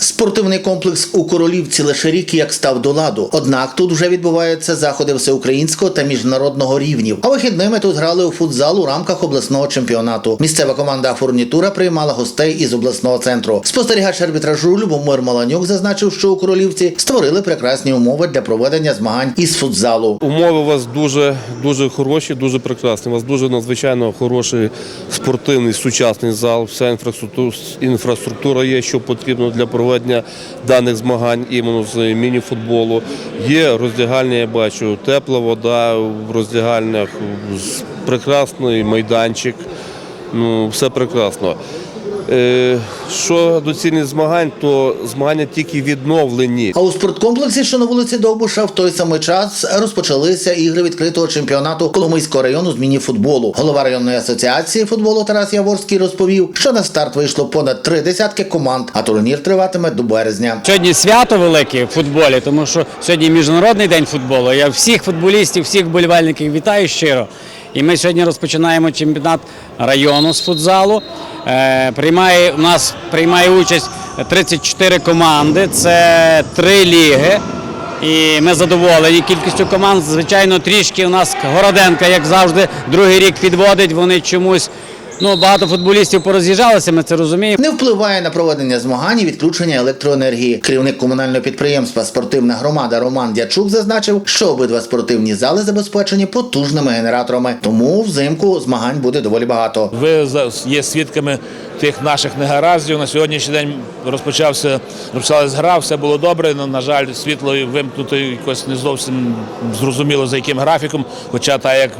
Спортивний комплекс у Королівці лише рік як став до ладу. Однак тут вже відбуваються заходи всеукраїнського та міжнародного рівнів. А вихідними тут грали у футзал у рамках обласного чемпіонату. Місцева команда Фурнітура приймала гостей із обласного центру. Спостерігач арбітражу Любомир Маланюк зазначив, що у Королівці створили прекрасні умови для проведення змагань із футзалу. Умови у вас дуже дуже хороші, дуже прекрасні. У вас дуже надзвичайно хороший спортивний сучасний зал. Вся інфраструктура, є, що потрібно для проведення даних змагань іменно з міні-футболу. Є роздягальня, я бачу, тепла вода в роздягальнях, прекрасний майданчик. Ну, все прекрасно. Е, Що до цільних змагань, то змагання тільки відновлені. А у спорткомплексі, що на вулиці Довбуша, в той самий час розпочалися ігри відкритого чемпіонату Коломийського району з міні-футболу. Голова районної асоціації футболу Тарас Яворський розповів, що на старт вийшло понад три десятки команд, а турнір триватиме до березня. Сьогодні свято велике в футболі, тому що сьогодні міжнародний день футболу. Я всіх футболістів, всіх вболівальників вітаю щиро. І ми сьогодні розпочинаємо чемпіонат району з футзалу. Е, приймає, у нас приймає участь 34 команди, це три ліги. І ми задоволені кількістю команд. Звичайно, трішки у нас Городенка, як завжди, другий рік підводить. Вони чомусь ну, багато футболістів пороз'їжджалися, ми це розуміємо. Не впливає на проведення змагань і відключення електроенергії. Керівник комунального підприємства Спортивна громада Роман Дячук зазначив, що обидва спортивні зали забезпечені потужними генераторами, тому взимку змагань буде доволі багато. Ви за- є свідками тих наших негараздів. На сьогоднішній день розпочався розпочалась гра, все було добре. На, на жаль, світло вимкнуто якось не зовсім зрозуміло за яким графіком. Хоча так як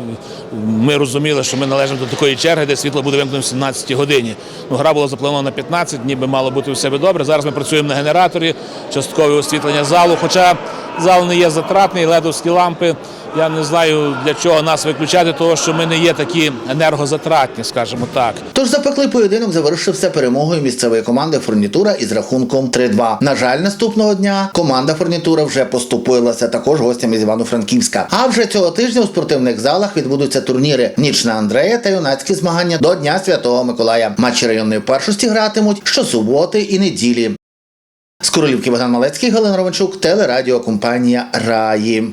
ми розуміли, що ми належимо до такої черги, де світло буде вимкнено в 17 годині. Ну, гра була запланована на 15, ніби мало бути у себе добре. Зараз ми працюємо на генераторі, часткове освітлення залу. Хоча зал не є затратний, ледовські лампи. Я не знаю для чого нас виключати, того що ми не є такі енергозатратні, скажімо так. Тож запеклий поєдинок завершився перемогою місцевої команди Фурнітура із рахунком 3-2. На жаль, наступного дня команда Фурнітура вже поступилася також гостям із Івано-Франківська. А вже цього тижня у спортивних залах відбудуться турніри Ніч на Андрея та юнацькі змагання до Дня Святого Миколая. Матчі районної першості гратимуть щосуботи і неділі. З Королівки Богдан Малецький, Галина Романчук, телерадіокомпанія Раї.